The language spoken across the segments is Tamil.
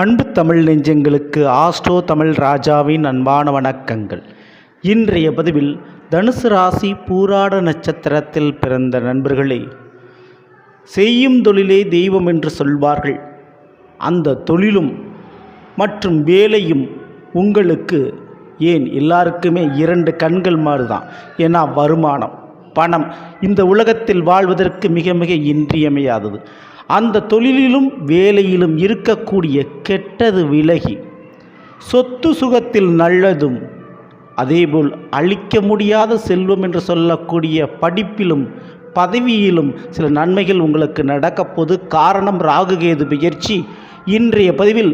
அன்பு தமிழ் நெஞ்சங்களுக்கு ஆஸ்ட்ரோ தமிழ் ராஜாவின் அன்பான வணக்கங்கள். இன்றைய பதிவில் தனுசு ராசி பூராட நட்சத்திரத்தில் பிறந்த நண்பர்களே செய்யும் தொழிலே தெய்வம் என்று சொல்வார்கள். அந்த தொழிலும் மற்றும் வேலையும் உங்களுக்கு ஏன் எல்லாருக்குமே இரண்டு கண்கள் மாதிரி தான் ஏன்னா வருமானம் பணம் இந்த உலகத்தில் வாழ்வதற்கு மிக மிக இன்றியமையாதது. அந்த தொழிலிலும் வேலையிலும் இருக்கக்கூடிய கெட்டது விலகி சொத்து சுகத்தில் நல்லதும் அதேபோல் அழிக்க முடியாத செல்வம் என்று சொல்லக்கூடிய படிப்பிலும் பதவியிலும் சில நன்மைகள் உங்களுக்கு நடக்கப்போது காரணம் ராகுகேது பயிற்சி. இன்றைய பதிவில்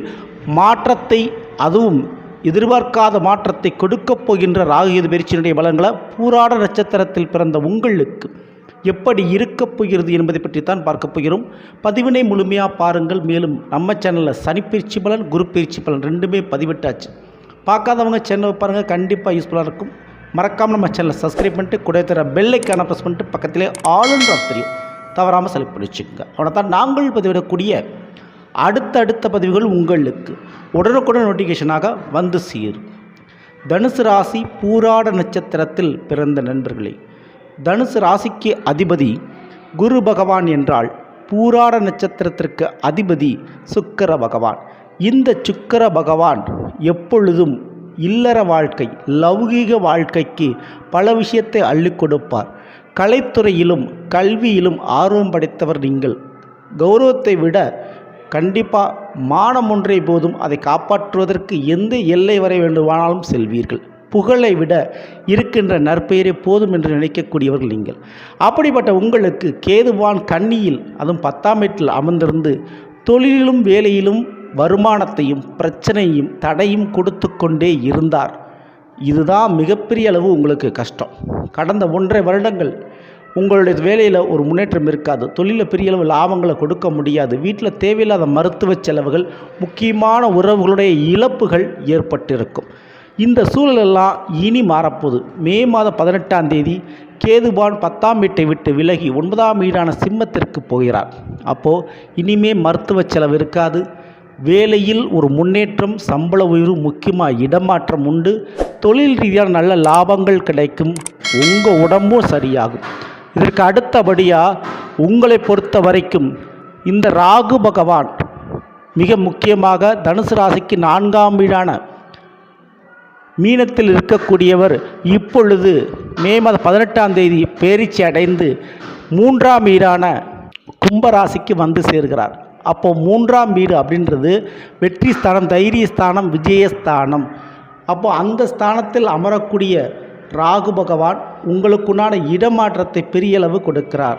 மாற்றத்தை அதுவும் எதிர்பார்க்காத மாற்றத்தை கொடுக்கப் போகின்ற ராகுகேது பயிற்சியினுடைய பலன்களை பூராட நட்சத்திரத்தில் பிறந்த உங்களுக்கு எப்படி இருக்கப் போகிறது என்பதை பற்றி தான் பார்க்க போகிறோம். பதிவினை முழுமையாக பாருங்கள். மேலும் நம்ம சேனலில் சனிப்பயிற்சி பலன் குரு பயிற்சி பலன் ரெண்டுமே பதிவிட்டாச்சு. பார்க்காதவங்க சேனலை பாருங்கள் கண்டிப்பாக யூஸ்ஃபுல்லாக இருக்கும். மறக்காமல் நம்ம சேனலை சப்ஸ்கிரைப் பண்ணிட்டு கூட தர பெல்லைக்கான ப்ரெஸ் பண்ணிட்டு பக்கத்திலே ஆளுன்ற தெரியும். தவறாமல் செலக்ட் பண்ணி வச்சுக்கோங்க. அவனை தான் நாங்கள் பதிவிடக்கூடிய அடுத்தடுத்த பதிவுகள் உங்களுக்கு உடனுக்குடன் நோட்டிஃபிகேஷனாக வந்து சேரும். தனுசு ராசி பூராட நட்சத்திரத்தில் பிறந்த நண்பர்களே தனுசு ராசிக்கு அதிபதி குரு பகவான் என்றால் பூராட நட்சத்திரத்திற்கு அதிபதி சுக்கர பகவான். இந்த சுக்கிர பகவான் எப்பொழுதும் இல்லற வாழ்க்கை லௌகீக வாழ்க்கைக்கு பல விஷயத்தை அள்ளிக் கொடுப்பார். கலைத்துறையிலும் கல்வியிலும் ஆர்வம் படைத்தவர் நீங்கள். கௌரவத்தை விட கண்டிப்பாக மானம் ஒன்றை போதும். அதை காப்பாற்றுவதற்கு எந்த எல்லை வரை வேண்டுமானாலும் செல்வீர்கள். புகழை விட இருக்கின்ற நற்பெயரே போதும் என்று நினைக்கக்கூடியவர்கள் நீங்கள். அப்படிப்பட்ட உங்களுக்கு கேதுவான் கன்னியில் அதுவும் பத்தாம் வீட்டில் அமர்ந்திருந்து தொழிலிலும் வேலையிலும் வருமானத்தையும் பிரச்சனையும் தடையும் கொடுத்து கொண்டே இருந்தார். இதுதான் மிகப்பெரிய அளவு உங்களுக்கு கஷ்டம். கடந்த ஒன்றரை வருடங்கள் உங்களுடைய வேலையில் ஒரு முன்னேற்றம் இருக்காது. தொழிலில் பெரிய அளவு லாபங்களை கொடுக்க முடியாது. வீட்டில் தேவையில்லாத மருத்துவ செலவுகள் முக்கியமான உறவுகளுடைய இழப்புகள் ஏற்பட்டிருக்கும். இந்த சூழலெல்லாம் இனி மாறப்போகுது. மே மாதம் பதினெட்டாம் தேதி கேதுபான் பத்தாம் வீட்டை விட்டு விலகி ஒன்பதாம் வீடான சிம்மத்திற்கு போகிறார். அப்போது இனிமே மருத்துவ செலவு இருக்காது. வேலையில் ஒரு முன்னேற்றம் சம்பள உயர்வு முக்கியமாக இடமாற்றம் உண்டு. தொழில் ரீதியான நல்ல லாபங்கள் கிடைக்கும். உங்கள் உடம்பும் சரியாகும். இதற்கு அடுத்தபடியாக உங்களை பொறுத்த வரைக்கும் இந்த ராகு பகவான் மிக முக்கியமாக தனுசு ராசிக்கு நான்காம் வீடான மீனத்தில் இருக்கக்கூடியவர் இப்பொழுது மே மாதம் பதினெட்டாம் தேதி பேரிச்சி அடைந்து மூன்றாம் வீடான கும்பராசிக்கு வந்து சேர்கிறார். அப்போ மூன்றாம் வீடு அப்படின்றது வெற்றி ஸ்தானம் தைரிய ஸ்தானம் விஜயஸ்தானம் அப்போ அந்த ஸ்தானத்தில் அமரக்கூடிய ராகு பகவான் உங்களுக்குண்டான இடமாற்றத்தை பெரியளவு கொடுக்கிறார்.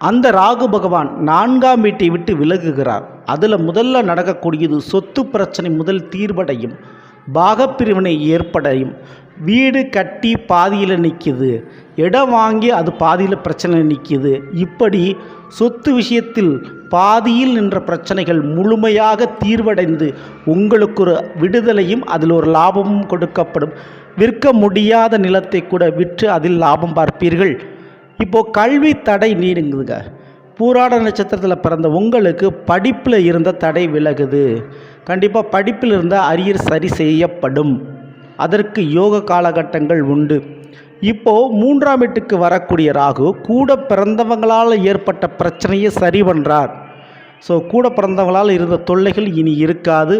அந்த ராகு பகவான் நான்காம் வீட்டை விட்டு விலகுகிறார். அதில் முதல்ல நடக்கக்கூடியது சொத்து பிரச்சனை முதல் தீர்வடையும். பாகப்பிரிவினை ஏற்படையும். வீடு கட்டி பாதியில் நிற்கிது இடம் வாங்கி அது பாதியில் பிரச்சனை நிற்கிது இப்படி சொத்து விஷயத்தில் பாதியில் நின்ற பிரச்சனைகள் முழுமையாக தீர்வடைந்து உங்களுக்கு ஒரு விடுதலையும் அதில் ஒரு லாபமும் கொடுக்கப்படும். விற்க முடியாத நிலத்தை கூட விற்று அதில் லாபம் பார்ப்பீர்கள். இப்போது கல்வி தடை நீடுங்குதுங்க. பூராட நட்சத்திரத்தில் பிறந்த உங்களுக்கு படிப்பில் இருந்த தடை விலகுது. கண்டிப்பாக படிப்பில் இருந்த அரியர் சரி செய்யப்படும். அதற்கு யோக காலகட்டங்கள் உண்டு. இப்போது மூன்றாம் வீட்டுக்கு வரக்கூடிய ராகு கூட பிறந்தவங்களால் ஏற்பட்ட பிரச்சனையை சரி பண்ணுறார் ஸோ கூட பிறந்தவங்களால் இருந்த தொல்லைகள் இனி இருக்காது.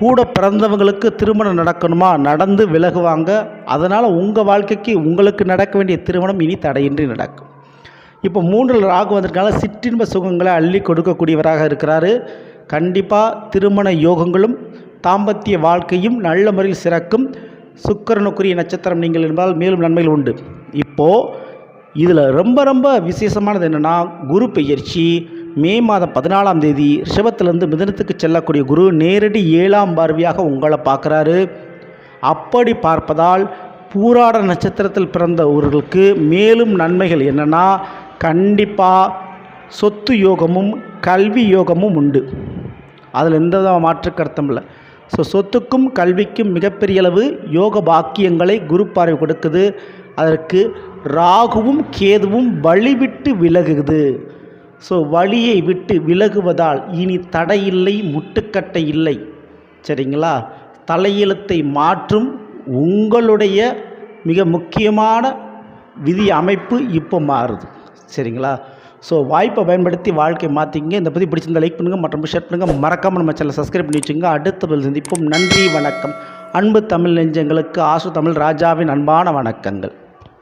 கூட பிறந்தவங்களுக்கு திருமணம் நடக்கணுமா? நடந்து விலகுவாங்க. அதனால் உங்கள் வாழ்க்கைக்கு உங்களுக்கு நடக்க வேண்டிய திருமணம் இனி தடையின்றி நடக்கும். இப்போ மூன்றில் ராகு வந்திருக்கனால சிற்றின்ப சுகங்களை அள்ளி கொடுக்கக்கூடியவராக இருக்கிறாரு. கண்டிப்பாக திருமண யோகங்களும் தாம்பத்திய வாழ்க்கையும் நல்ல முறையில் சிறக்கும். சுக்கரனுக்குரிய நட்சத்திரம் நீங்கள் என்பதால் மேலும் நன்மைகள் உண்டு. இப்போது இதில் ரொம்ப ரொம்ப விசேஷமானது என்னென்னா குரு பெயர்ச்சி. மே மாதம் பதினாலாம் தேதி ரிஷபத்திலிருந்து மிதனத்துக்கு செல்லக்கூடிய குரு நேரடி ஏழாம் பார்வையாக உங்களை பார்க்குறாரு. அப்படி பார்ப்பதால் பூராட நட்சத்திரத்தில் பிறந்தவர்களுக்கு மேலும் நன்மைகள் என்னென்னா கண்டிப்பாக சொத்து யோகமும் கல்வி யோகமும் உண்டு. அதில் எந்த விதமாக மாற்று கருத்தும் இல்லை. ஸோ சொத்துக்கும் கல்விக்கும் மிகப்பெரிய அளவு யோக பாக்கியங்களை குரு பார்வை கொடுக்குது. அதற்கு ராகுவும் கேதுவும் வழிவிட்டு விலகுது. ஸோ வழியை விட்டு விலகுவதால் இனி தடையில்லை முட்டுக்கட்டை இல்லை. சரிங்களா? தலையெழுத்தை மாற்றும் உங்களுடைய மிக முக்கியமான விதி அமைப்பு இப்போ மாறுது. சரிங்களா? ஸோ வாய்ப்பை பயன்படுத்தி வாழ்க்கை மாற்றிங்க இந்த பற்றி பிடிச்சிருந்த லைக் பண்ணுங்கள் மற்றும் ஷேர் பண்ணுங்கள் மறக்காமல் நம்ம சேனலை சப்ஸ்கிரைப் பண்ணி வச்சுங்க அடுத்த சந்திப்போம். நன்றி வணக்கம். அன்பு தமிழ் நெஞ்சங்களுக்கு ஆசு தமிழ் ராஜாவின் அன்பான வணக்கங்கள்.